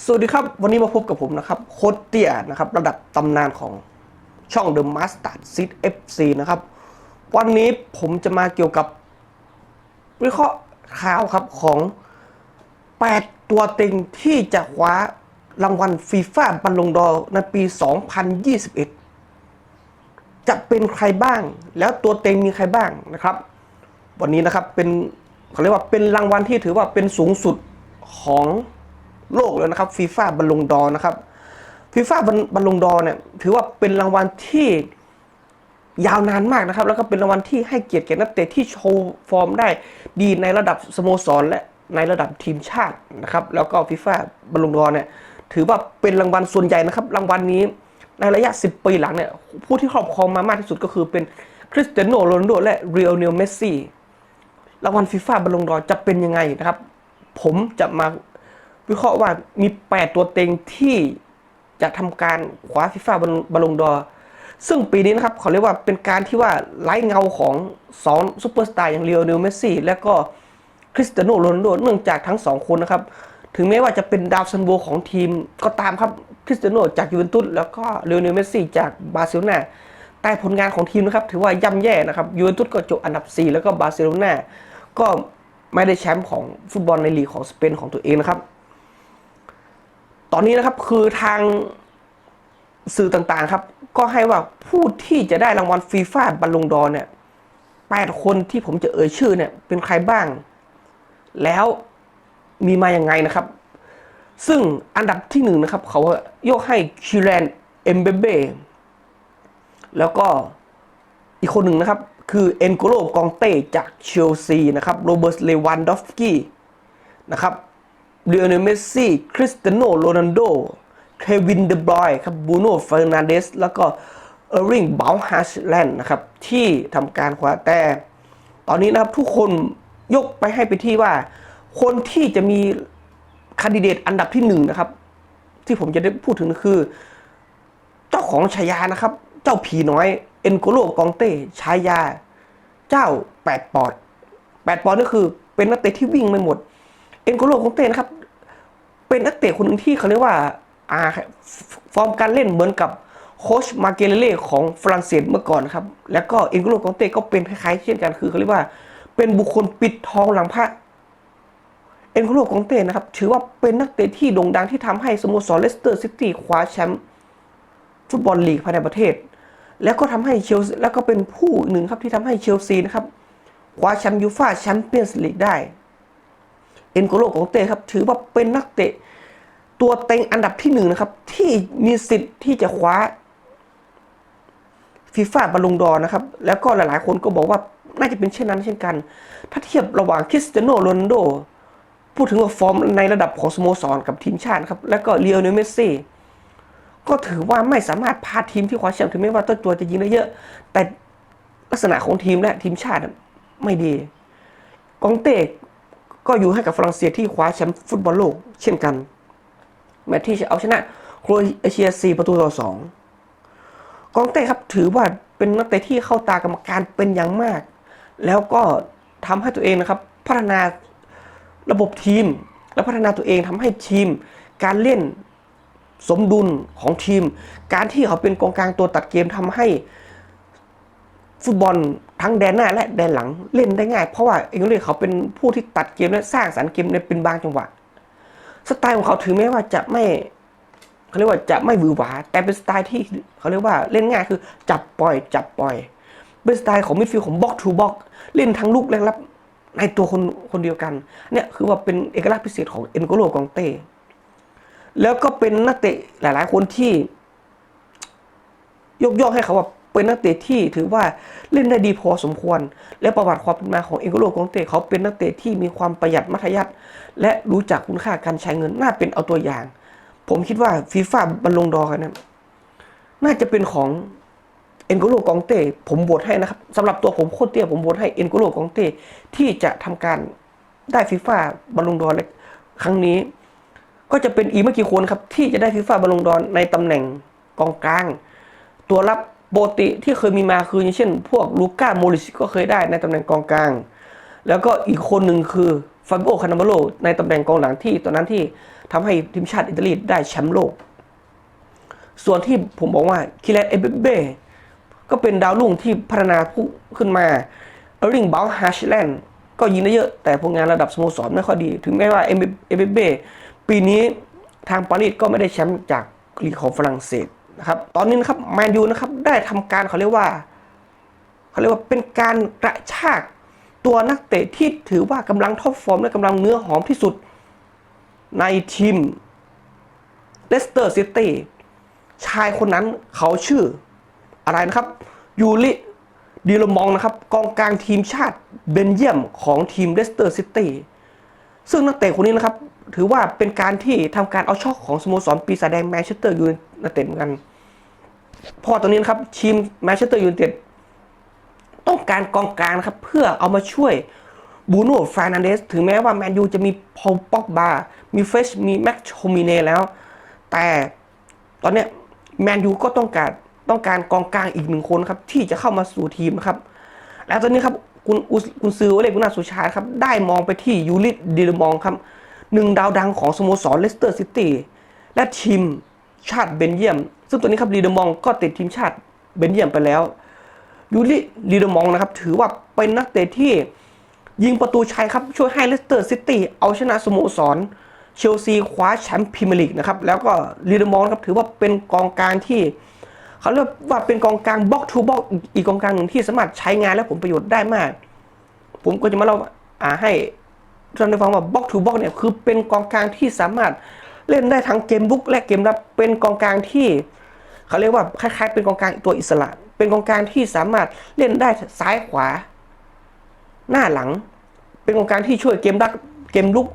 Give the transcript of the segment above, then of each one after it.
สวัสดีครับ วันนี้มาพบกับผมนะครับโคตเตียนะครับ ระดับตำนานของช่อง The Master Seed FC นะครับ วันนี้ผมจะมาเกี่ยวกับ วิเคราะห์ข่าวครับของ 8 ตัวเต็งที่จะคว้ารางวัลฟีฟ่าบัลลงดอในปี 2021 จะเป็นใครบ้าง แล้วตัวเต็งมีใครบ้างนะครับ วันนี้นะครับเป็นเขาเรียกว่าเป็นรางวัลที่ถือว่าเป็นสูงสุดของ โลกเลยนะครับฟีฟ่าบัลลงดอนะครับฟีฟ่าบัลลงดอเนี่ยถือว่าเป็นรางวัลที่ยาวนานมากนะครับ แล้วก็เป็นรางวัลที่ให้เกียรติแก่นักเตะที่โชว์ฟอร์มได้ดีในระดับสโมสรและในระดับทีมชาตินะครับแล้วก็ฟีฟ่าบัลลงดอเนี่ยถือว่าเป็นรางวัลส่วนใหญ่นะครับ รางวัลนี้ในระยะ 10 ปีหลังเนี่ยผู้ที่ครอบครองมามากที่สุดก็คือเป็นคริสเตียโนโรนัลโดและเรียลเนลเมสซี่รางวัลฟีฟ่าบอลลงดอร์จะเป็นยังไงนะครับ ผมจะมา วิเคราะห์ว่ามี 8 ตัวเต็งที่จะทำการคว้าฟีฟ่าบอลลงดอร์ซึ่งปีนี้นะครับเขาเรียกว่าเป็นการที่ว่าไล่เงาของ2ซูเปอร์สตาร์อย่างเรียวเนลเมสซี่และก็คริสเตียโนโรนัลโดเนื่องจากทั้งสองคนนะครับ ถึงแม้ว่าจะเป็นดาวซันโวของทีมก็ตามครับคริสเตียโนจากยูเวนตุสแล้วก็เรียวเนลเมสซี่จากบาร์เซโลนาแต่ผลงานของทีมนะครับ ถือว่าย่ำแย่นะครับยูเวนตุสก็จบอันดับ 4 แล้วก็บาร์เซโลนาก็ไม่ได้แชมป์ของฟุตบอลในลีกของสเปนของตัวเองนะครับ ตอนนี้นะครับคือทางสื่อต่างๆครับ ก็ให้ว่าผู้ที่จะได้รางวัลฟีฟ่าบัลลงดอร์เนี่ยแปดคนที่ผมจะเอ่ยชื่อเนี่ยเป็นใครบ้าง แล้วมีมาอย่างไงนะครับ ซึ่งอันดับที่หนึ่งนะครับ เขายกให้คิรันเอมเบเบแล้วก็อีกคนหนึ่งนะครับ คือเอ็นโกโลกองเต้จากเชลซีนะครับโรเบิร์ตเลวันดอฟสกี้นะครับ เรียนเมสซี่ คริสเตียโนโรนัลโด เควินเดบรอยครับ บูโน่เฟอร์นันเดส แล้วก็เออริงบาลฮัชแลนด์นะครับ ที่ทำการคว้าแต่ ตอนนี้นะครับทุกคนยกไปให้ไปที่ว่า คนที่จะมีคันดิเดตอันดับที่หนึ่งนะครับ ที่ผมจะได้พูดถึงคือ เจ้าของฉายานะครับ เจ้าผีน้อย เอ็นโกโลกองเต้ฉายา เจ้าแปดปอดแปดปอดนี่คือเป็นนักเตะที่วิ่งไม่หมด เอ็นโกโลกองเต้นะครับ เป็นนักเตะคนหนึ่งที่เขาเรียกว่าอาฟอร์มการเล่นเหมือนกับโคชมาเกเลเล่ของฝรั่งเศสเมื่อก่อนครับ แล้วก็เอ็นโกโลกองเต้ก็เป็นคล้ายๆเช่นกันคือเขาเรียกว่า เป็นบุคคลปิดทองหลังพระเอ็นโคโลกองเต้นะครับ ถือว่าเป็นนักเตะที่โด่งดังที่ทำให้สโมสรเลสเตอร์ซิตี้คว้าแชมป์ฟุตบอลลีกภายในประเทศ แล้วก็ทำให้เชลซีแล้วก็เป็นผู้หนึ่งครับที่ทำให้เชลซีนะครับคว้าแชมป์ยูฟ่าแชมเปี้ยนส์ลีกได้ เอ็นโกโลของเต้ครับถือว่าเป็นนักเตะ ตัวเต็งอันดับที่หนึ่งนะครับ ที่มีสิทธิ์ที่จะคว้าฟีฟ่าบอลลงดอร์นะครับ แล้วก็หลายๆ คนก็บอกว่าน่าจะเป็นเช่นนั้นเช่นกัน ถ้าเทียบระหว่างคริสเตียโนโรนัลโด พูดถึงว่าฟอร์มในระดับของสโมสรกับทีมชาติครับ แล้วก็เลียวเนลเมสซี่ก็ถือว่าไม่สามารถพาทีมที่คว้าแชมป์ถึงแม้ว่าต้นตัวจะยิงได้เยอะ แต่ลักษณะของทีมและทีมชาติไม่ดี กองเต้ก็ ก็อยู่ให้กับฝรั่งเศสที่คว้าแชมป์ฟุตบอลโลกเช่นกัน แมตช์ที่จะเอาชนะโครเอเชีย 4 ประตูต่อสองกองเต้ครับถือว่าเป็นนักเตะที่เข้าตากรรมการเป็นอย่างมาก แล้วก็ทำให้ตัวเองนะครับ พัฒนาระบบทีม และพัฒนาตัวเองทำให้ทีม การเล่นสมดุลของทีม การที่เขาเป็นกองกลางตัวตัดเกมทำให้ ฟุตบอลทั้งแดนหน้าและแดนหลังเล่นได้ง่าย เพราะว่าเองเลยเขาเป็นผู้ที่ตัดเกมและสร้างสรรค์เกมในเป็นบางจังหวะ สไตล์ของเขาถึงแม้ว่าจะไม่เขาเรียกว่าจะไม่วือหวา แต่เป็นสไตล์ที่เขาเรียกว่าเล่นง่ายคือจับปล่อย จับปล่อย เป็นสไตล์ของมิดฟิลด์ของบ็อกทูบ็อกเล่นทั้งลูกและรับในตัวคนคนเดียวกัน เนี่ยคือว่าเป็นเอกลักษณ์พิเศษของเอ็นโกโลกองเต้ แล้วก็เป็นนักเตะหลาย ๆ คนที่ ยกย่องให้เขาว่า เป็นนักเตะที่ถือว่าเล่นได้ดีพอสมควร และประวัติความเป็นมาของเอ็นโกโลกองเต้เขาเป็นนักเตะที่มีความประหยัดมัธยัติและรู้จักคุณค่าการใช้เงินน่าเป็นเอาตัวอย่าง ผมคิดว่าฟีฟ่าบอลลงดอกันนะน่าจะเป็นของเอ็นโกโลกองเต้ผมโหวตให้นะครับสำหรับตัวผมโคตรเตี้ยผมโหวตให้เอ็นโกโลกองเต้ที่จะทำการได้ฟีฟ่าบอลลงดอนครั้งนี้ ก็จะเป็นอีกไม่กี่คนครับที่จะได้ฟีฟ่าบอลลงดอร์ในตำแหน่งกองกลาง ตัวรับ โบติที่เคยมีมาคืออย่างเช่น พวกลูก้าโมริสก็เคยได้ในตำแหน่งกองกลาง แล้วก็อีกคนหนึ่งคือฟาบิโอคานามาโลในตำแหน่งกองหลังที่ตอนนั้นที่ทำให้ทีมชาติอิตาลีได้แชมป์โลก ส่วนที่ผมบอกว่าคิเลนเอเบเบ้ก็เป็นดาวรุ่งที่พัฒนาผู้ขึ้นมาเอริงบาลฮัชแลนด์ก็ยิงได้เยอะ แต่ผลงานระดับสโมสรไม่ค่อยดี ถึงแม้ว่าเอเบเบ้ปีนี้ทางปารีสก็ไม่ได้แชมป์จากลีกของฝรั่งเศส นะครับตอนนี้นะครับแมนยูนะครับได้ทำการเขาเรียกว่าเขาเรียกว่าเป็นการกระชากตัวนักเตะที่ถือว่ากำลังท็อปฟอร์มและกำลังเนื้อหอมที่สุดในทีมเลสเตอร์ซิตี้ชายคนนั้นเขาชื่ออะไรนะครับยูริดีลมองนะครับกองกลางทีมชาติเบนเยียมของทีมเลสเตอร์ซิตี้ซึ่งนักเตะคนนี้นะครับ ถือว่าเป็นการที่ทำการเอาช่อของสโมสรปีศาจแดงแมนเชสเตอร์ยูไนเต็ดเหมือนกัน พอตอนนี้นะครับทีมแมนเชสเตอร์ยูไนเต็ดต้องการกองกลางนะครับ เพื่อเอามาช่วยบูโน่ฟานันเดสถึงแม้ว่าแมนยูจะมีพอลป็อกบามีเฟชมีแม็กโชมิเน่แล้ว แต่ตอนนี้แมนยูก็ต้องการต้องการกองกลางอีกหนึ่งคนครับ ที่จะเข้ามาสู่ทีมนะครับ แล้วตอนนี้ครับคุณอุสคุณซื้อเล็กกุนาสุชาครับ ได้มองไปที่ยูริดิลมองครับหนึ่งดาวดังของสโมสรเลสเตอร์ซิตี้และทีม ชาติเบนเยียม ซึ่งตัวนี้ครับดีเดมองก็ติดทีมชาติเบนเยียมไปแล้วยูริลีเดมองนะครับถือว่าเป็นนักเตะที่ยิงประตูชัยครับช่วยให้เลสเตอร์ซิตี้เอาชนะสโมสรเชลซีคว้าแชมป์พรีเมียร์ลีกนะครับแล้วก็ลีเดมองครับถือว่าเป็นกองกลางที่เขาเรียกว่าเป็นกองกลางบล็อกทูบล็อกอีกกองกลางหนึ่งที่สามารถใช้งานและผลประโยชน์ได้มาก ผมก็จะมาเล่าอ่าให้ท่านได้ฟังว่าบล็อกทูบล็อกเนี่ยคือเป็นกองกลางที่สามารถ เล่นได้ทั้งเกมบุกและเกมรับเป็นกองกลางที่เขาเรียกว่าคล้ายๆ เป็นกองกลางตัวอิสระ เป็นกองกลางที่สามารถเล่นได้ซ้ายขวา หน้าหลัง เป็นกองกลางที่ช่วยเกมรักเกมลุก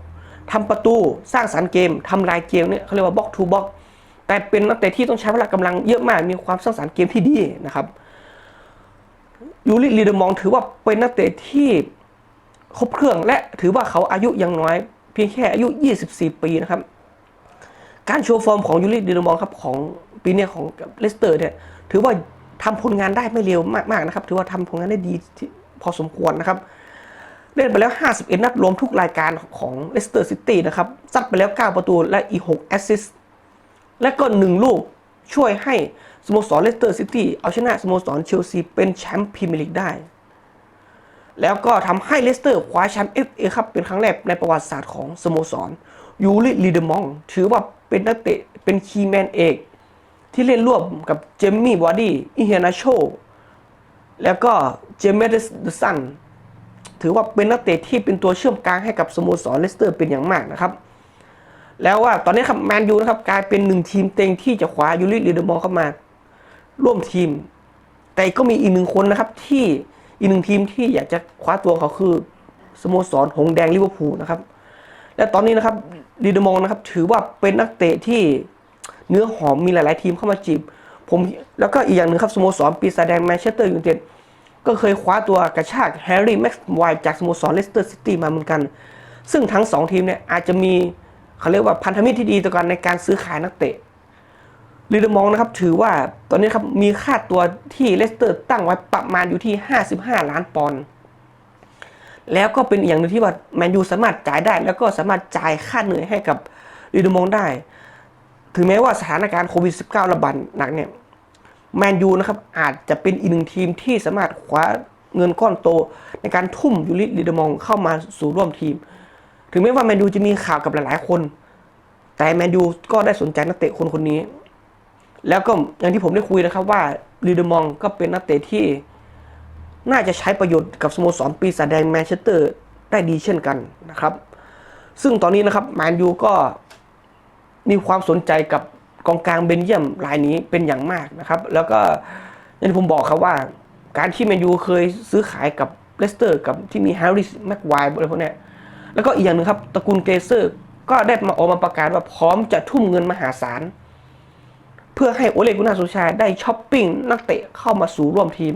ทำประตูสร้างสรรค์เกมทำลายเกมเนี่ยเขาเรียกว่าบล็อกทูบล็อกแต่เป็นนักเตะที่ต้องใช้เวลากำลังเยอะมากมีความสร้างสรรค์เกมที่ดีนะครับยูริลีเดมองถือว่าเป็นนักเตะที่ครบเครื่องและถือว่าเขาอายุยังน้อย เพียงแค่อายุ 24 ปีนะครับ การโชว์ฟอร์มของยูริดีนมองครับของปีนี้ของเลสเตอร์เนี่ยถือว่าทำผลงานได้ไม่เร็วมากๆนะครับถือว่าทำผลงานได้ดีพอสมควรนะครับ เล่นไปแล้ว 51 นัดรวมทุกรายการของเลสเตอร์ซิตี้นะครับซัดไปแล้ว 9 ประตูและอีก 6 แอสซิสต์และก็ 1 ลูกช่วยให้สโมสรเลสเตอร์ซิตี้เอาชนะสโมสรเชลซีเป็นแชมป์พรีเมียร์ลีกได้ แล้วก็ทำให้เลสเตอร์คว้าแชมป์เอฟเอครับเป็นครั้งแรกในประวัติศาสตร์ของสโมสรยูริลีเดมอง ถือว่า เป็นนักเตะเป็นคีแมนเอก ที่เล่นร่วมกับเจมมี่บอดี้อิเฮนาโช แล้วก็เจมเมสเดซันถือว่าเป็นนักเตะที่เป็นตัวเชื่อมกลางให้กับสโมสรเลสเตอร์เป็นอย่างมากนะครับ แล้วว่าตอนนี้ครับแมนยูนะครับกลายเป็นหนึ่งทีมเต็งที่จะคว้ายูริลีเดมองเข้ามาร่วมทีม แต่ก็มีอีกหนึ่งคนนะครับที่อีกหนึ่งทีมที่อยากจะคว้าตัวเขาคือสโมสรหงแดงลิเวอร์พูลนะครับ และตอนนี้นะครับ ลีดมองนะครับ ถือว่าเป็นนักเตะที่เนื้อหอมมีหลาย ๆ ทีมเข้ามาจีบ ผมแล้วก็อีกอย่างหนึ่งครับสโมสรปีศาจแดงแมนเชสเตอร์ยูไนเต็ดก็เคยคว้าตัวกระชากแฮร์รี่แม็กซ์ไวจากสโมสรเลสเตอร์ซิตี้มาเหมือนกัน ซึ่งทั้งสองทีมเนี่ยอาจจะมีเขาเรียกว่าพันธมิตรที่ดีต่อกันในการซื้อขายนักเตะลีเดมองนะครับถือว่าตอนนี้ครับมีค่าตัวที่เลสเตอร์ตั้งไว้ประมาณอยู่ที่ 55 ล้านปอนด์ แล้วก็เป็นอย่างหนึ่งที่ว่าแมนยูสามารถจ่ายได้ แล้วก็สามารถจ่ายค่าเหนื่อยให้กับลีเดมองได้ ถึงแม้ว่าสถานการณ์โควิด -19 ระบาดหนักเนี่ยแมนยูนะครับอาจจะเป็นอีกหนึ่งทีมที่สามารถคว้าเงินก้อนโต ในการทุ่มยูริลีเดมองเข้ามาสู่ร่วมทีม ถึงแม้ว่าแมนยูจะมีข่าวกับหลายๆคน แต่แมนยูก็ได้สนใจนักเตะคนคนนี้ แล้วก็อย่างที่ผมได้คุยนะครับว่าลีเดมองก็เป็นนักเตะที่ น่าจะใช้ประโยชน์กับสโมสรปีศาจแดงแมนเชสเตอร์ได้ดีเช่นกันนะครับ ซึ่งตอนนี้นะครับแมนยูก็มีความสนใจกับกองกลางเบนเยียมรายนี้เป็นอย่างมากนะครับ แล้วก็อย่างที่ผมบอกครับว่า การที่แมนยูเคยซื้อขายกับเลสเตอร์ กับที่มีแฮร์ริสแม็กไวร์อะไรพวกนี้แล้วก็อีกอย่างหนึ่งครับตระกูลเกเซอร์ก็ได้มาออกมาประกาศว่าพร้อมจะทุ่มเงินมหาศาล เพื่อให้โอเลกุนาโซชาได้ช้อปปิ้งนักเตะเข้ามาสู่ร่วมทีม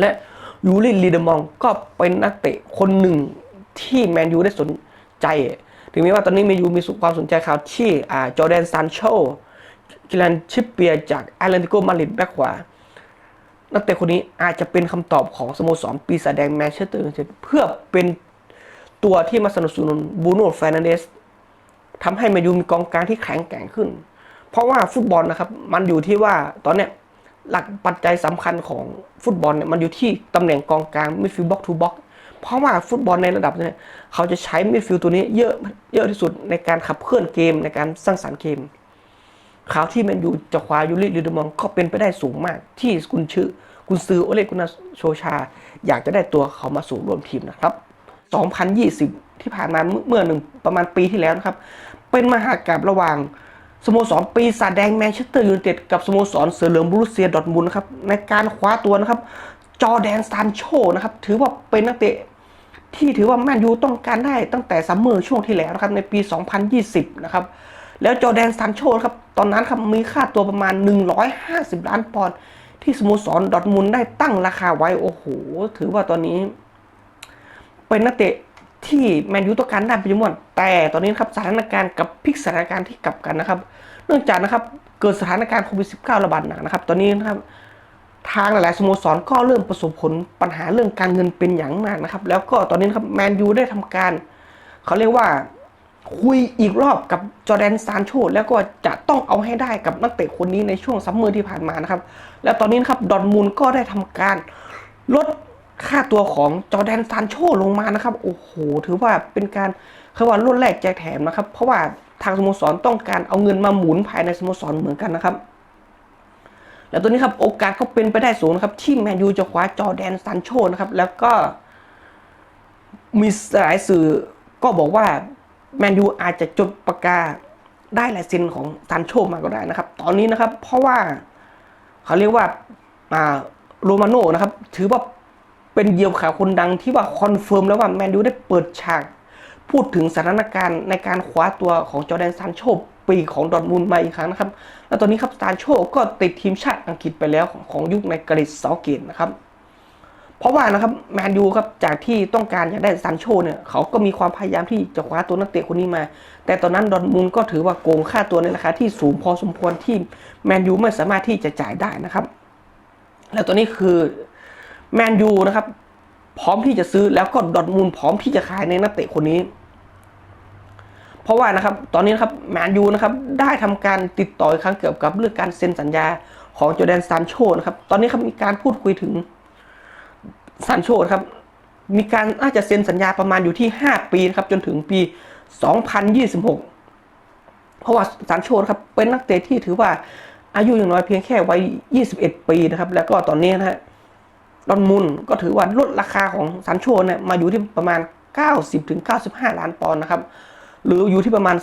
และยูริลีเดมองก็เป็นนักเตะคนหนึ่งที่แมนยูได้สนใจ ถึงแม้ว่าตอนนี้แมนยูมีความสนใจข่าวที่อ่าจอแดนซานโชกิลันชิปเปียจากแอตเลติโกมาดริดแบ็คขวา นักเตะคนนี้อาจจะเป็นคำตอบของสโมสรปีศาจแดงแมนเชสเตอร์ยูไนเต็ดเพื่อเป็นตัวที่มาสนับสนุนบูโน่แฟรนันเดสทำให้แมนยูมีกองกลางที่แข็งแกร่งขึ้น เพราะว่าฟุตบอลนะครับ มันอยู่ที่ว่าตอนเนี้ย หลักปัจจัยสำคัญของฟุตบอลเนี่ยมันอยู่ที่ตำแหน่งกองกลางมิดฟิลด์บ็อกทูบ็อกเพราะว่าฟุตบอลในระดับเนี่ยเขาจะใช้มิดฟิลด์ตัวนี้เยอะเยอะที่สุดในการขับเคลื่อนเกมในการสร้างสรรค์เกมข่าวที่แมนยูจะคว้ายูริลิดมองก็เป็นไปได้สูงมาก ที่คุณชื่อคุณซื้อโอเลกุนาโชชา อยากจะได้ตัวเขามาสู่ร่วมทีมนะครับ 2020 ที่ผ่านมาเมื่อเมื่อหนึ่งประมาณปีที่แล้วนะครับ เป็นมหากาบระหว่าง สโมสรปีศาจแดงแมนเชสเตอร์ยูไนเต็ดกับสโมสรเสือเหลืองบรูเซียดอทมุนนะครับในการคว้าตัวนะครับ จอแดนซานโชนะครับถือว่าเป็นนักเตะที่ถือว่าแมนยูต้องการได้ตั้งแต่ซัมเมอร์ช่วงที่แล้วนะครับในปี 2020 นะครับแล้วจอแดนซานโชครับตอนนั้นครับมีค่าตัวประมาณ 150 ล้านปอนด์ที่สโมสรดอทมุนได้ตั้งราคาไว้โอ้โห ถือว่าตอนนี้ เป็นนักเตะ ที่แมนยูต้องการได้เป็นจำนวนแต่ตอนนี้ครับสถานการณ์กับพลิกสถานการณ์ที่กลับกันนะครับ เนื่องจากนะครับเกิดสถานการณ์โควิด -19 ระบาดหนักนะครับ ตอนนี้นะครับทางหลายๆสโมสรก็เริ่มประสบผลปัญหาเรื่องการเงินเป็นอย่างมากนะครับ แล้วก็ตอนนี้นครับแมนยูได้ทำการ เขาเรียกว่าคุยอีกรอบกับจอร์แดนซานโชแล้วก็จะต้องเอาให้ได้กับนักเตะคนนี้ในช่วงซัมเมอร์ที่ผ่านมานะครับ แล้วตอนนี้นครับดอร์ทมูลก็ได้ทำการลด ค่าตัวของจอแดนซานโชลงมานะครับ โอ้โห ถือว่าเป็นการคือว่ารุ่นแรกแจกแถมนะครับ เพราะว่าทางสโมสรต้องการเอาเงินมาหมุนภายในสโมสรเหมือนกันนะครับ แล้วตัวนี้ครับโอกาสก็เป็นไปได้สูงนะครับ ที่แมนยูจะคว้าจอแดนซานโชนะครับ แล้วก็มีหลายสื่อก็บอกว่าแมนยูอาจจะจดประกาได้ลายเซ็นของซานโชมาก็ได้นะครับ ตอนนี้นะครับ เพราะว่าเขาเรียกว่าโรมาโน่นะครับ ถือว่า เป็นเหยี่ยวข่าวคนดังที่ว่าคอนเฟิร์มแล้วว่าแมนยูได้เปิดฉาก พูดถึงสถานการณ์ในการคว้าตัวของจอแดนซานโชปีของดอร์ทมุนมาอีกครั้งนะครับ แล้วตอนนี้ครับซานโชก็ติดทีมชาติอังกฤษไปแล้วของของยุคในกริสเซาเกตนะครับ เพราะว่านะครับแมนยูครับจากที่ต้องการอยากได้ซานโชเนี่ยเขาก็มีความพยายามที่จะคว้าตัวนักเตะคนนี้มา แต่ตอนนั้นดอร์ทมุนก็ถือว่าโกงค่าตัวในราคาที่สูงพอสมควรที่แมนยูไม่สามารถที่จะจ่ายได้นะครับ แล้วตัวนี้คือ แมนยูนะครับ พร้อมที่จะซื้อแล้วก็ดอร์ทมุนด์พร้อมที่จะขายในนักเตะคนนี้ เพราะว่านะครับตอนนี้นะครับแมนยูนะครับได้ทำการติดต่ออีกครั้งเกี่ยวกับเรื่องการเซ็นสัญญาของจอแดนซานโชนะครับตอนนี้ครับมีการพูดคุยถึงซานโชครับมีการน่าจจะเซ็นสัญญาประมาณอยู่ที่ 5 ปีนะครับจนถึงปี 2026 เพราะว่าซานโชนะครับเป็นนักเตะที่ถือว่าอายุอย่างน้อยเพียงแค่วัย 21 ปีนะครับ แล้วก็ตอนนี้นะฮะ ดอนมุนก็ถือว่าลดราคาของซานโชเนี่ยมาอยู่ที่ประมาณ 90-95 ล้านปอนด์นะครับ หรืออยู่ที่ประมาณ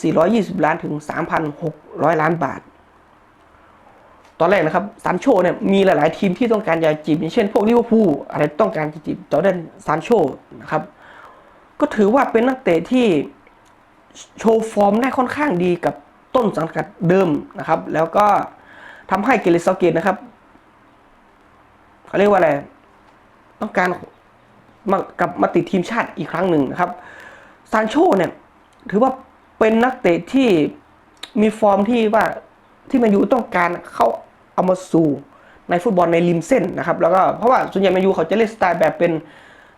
3,420 ล้านถึง 3,600 ล้านบาท ตอนแรกนะครับซานโชเนี่ยมีหลาย ๆ ทีมที่ต้องการจะจีบอย่างเช่นพวกลิเวอร์พูลอะไรต้องการจะจีบจอร์แดนซานโชนะครับ ก็ถือว่าเป็นนักเตะที่โชว์ฟอร์มได้ค่อนข้างดีกับต้นสังกัดเดิมนะครับ แล้วก็ทำให้เกเรซาเกตนะครับ เขาเรียกว่าอะไร ต้องการมากับมาติดทีมชาติอีกครั้งหนึ่งนะครับ ซานโชเนี่ย ถือว่าเป็นนักเตะที่มีฟอร์มที่ว่าที่แมนยูต้องการเข้าเอามาสู่ในฟุตบอลในริมเส้นนะครับ แล้วก็เพราะว่าส่วนใหญ่แมนยูเขาจะเล่นสไตล์แบบเป็น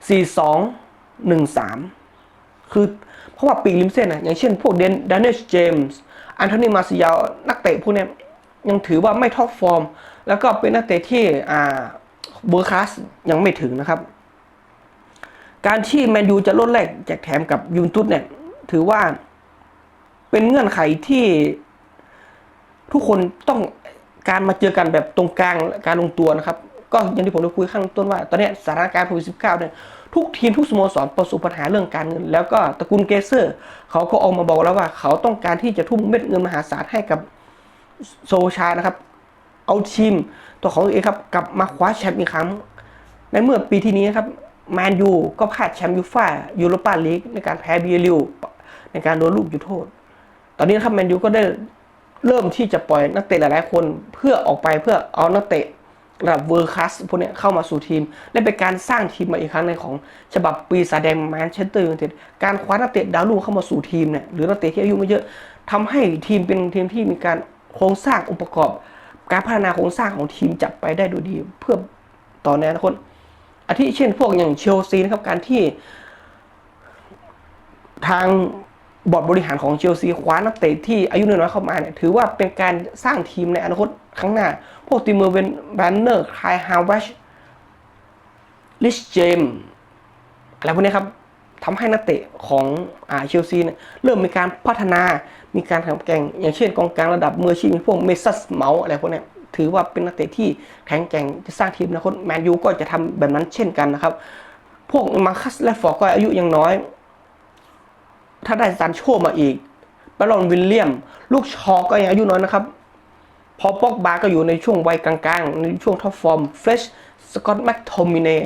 4 2 1 3 คือเพราะว่าปีกริมเส้นนะอย่างเช่นพวกเดนดานเนสเจมส์อันโทนีมาซิยานักเตะพวกนี้ยยังถือว่าไม่ท็อปฟอร์ม แล้วก็เป็นนักเตะที่อ่า เบอร์คลาสยังไม่ถึงนะครับ การที่แมนยูจะลดแลกแจกแถมกับยูนตุสเนี่ย ถือว่าเป็นเงื่อนไขที่ทุกคนต้องการมาเจอกันแบบตรงกลางการลงตัวนะครับ ก็อย่างที่ผมได้คุยข้างต้นว่า ตอนนี้สถานการณ์โควิด -19 เนี่ยทุกทีมทุกสโมสรประสบปัญหาเรื่องการเงิน แล้วก็ตระกูลเกเซอร์ เขาก็ออกมาบอกแล้วว่า เขาต้องการที่จะทุ่มเม็ดเงินมหาศาลให้กับโซชานะครับ เอาทีมตัวของตัวเองครับกลับมาคว้าแชมป์อีกครั้ง ในเมื่อปีที่นี้ครับแมนยูก็พลาดแชมป์ยูฟ่ายูโรปาลีกในการแพ้บียริวในการโดนลูกจุดโทษ ตอนนี้ครับแมนยูก็ได้เริ่มที่จะปล่อยนักเตะหลายๆคนเพื่อออกไปเพื่อเอานักเตะระดับเวอร์คัสพวกเนี้ยเข้ามาสู่ทีม และเป็นการสร้างทีมมาอีกครั้งในของฉบับปีศาจแดงแมนเชสเตอร์ยูไนเต็ดการคว้านักเตะดาวรุ่งเข้ามาสู่ทีมเนี่ยหรือนักเตะที่อายุไม่เยอะทำให้ทีมเป็นทีมที่มีการโครงสร้างองค์ประกอบ การพัฒนาโครงสร้างของทีมจับไปได้ดูดีเพื่อต่อในอนาคตอาทิเช่นพวกอย่างเชลซีนะครับการที่ ทางบอร์ดบริหารของเชลซีคว้านักเตะที่อายุน้อยเข้ามาเนี่ยถือว่าเป็นการสร้างทีมในอนาคตข้างหน้า พวกตีมือเวนแบนเนอร์คลายฮาวเวชลิชเจมอะไรพวกนี้ครับ ทำให้นักเตะของอาเชลซีเนี่ยเริ่มมีการพัฒนามีการแข่งแกร่งอย่างเช่นกองกลางระดับมืออาชีพพวกเมซัสเมาอะไรพวกนี้ถือว่าเป็นนักเตะที่แข็งแกร่งจะสร้างทีมนอนาคตแมนยูก็จะทำแบบนั้นเช่นกันนะครับ พวกมาคัสและฟอร์ก็อายุยังน้อย ถ้าได้ซานโชมาอีกบรอนวิลเลียม ลูกชอก็ยังอายุน้อยนะครับ พอปอกบาก็อยู่ในช่วงวัยกลางๆ ในช่วงท็อปฟอร์มเฟรชสกอตแมคโทมิเน่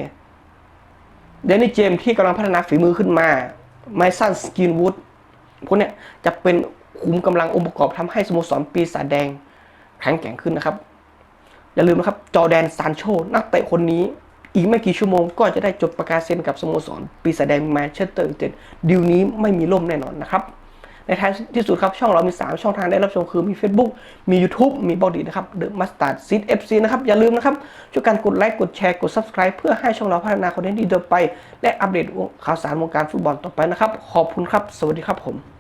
เดนนี่เจมส์ที่กำลังพัฒนาฝีมือขึ้นมา ไมซันสกินวูดพวกเนี้ยจะเป็นขุมกำลังองค์ประกอบทำให้สโมสรปีศาจแดงแข็งแกร่งขึ้นนะครับ อย่าลืมนะครับ จอแดนซานโช นักเตะคนนี้ อีกไม่กี่ชั่วโมงก็จะได้จดประกาศเซ็นกับสโมสรปีศาจแดงแมนเชสเตอร์ยูไนเต็ดดีลนี้ไม่มีล่มแน่นอนนะครับ ในท้ายที่สุดครับช่องเรามี 3 ช่องทางได้รับชมคือมี Facebook มี YouTube มีบอดี้นะครับเดอะมัสตาร์ดซีดเอฟซีนะครับอย่าลืมนะครับช่วยกันกดไลค์กดแชร์กด Subscribe เพื่อให้ช่องเราพัฒนาคอนเทนต์ดีเดินไป และอัปเดตข่าวสารวงการฟุตบอลต่อไปนะครับขอบคุณครับ สวัสดีครับผม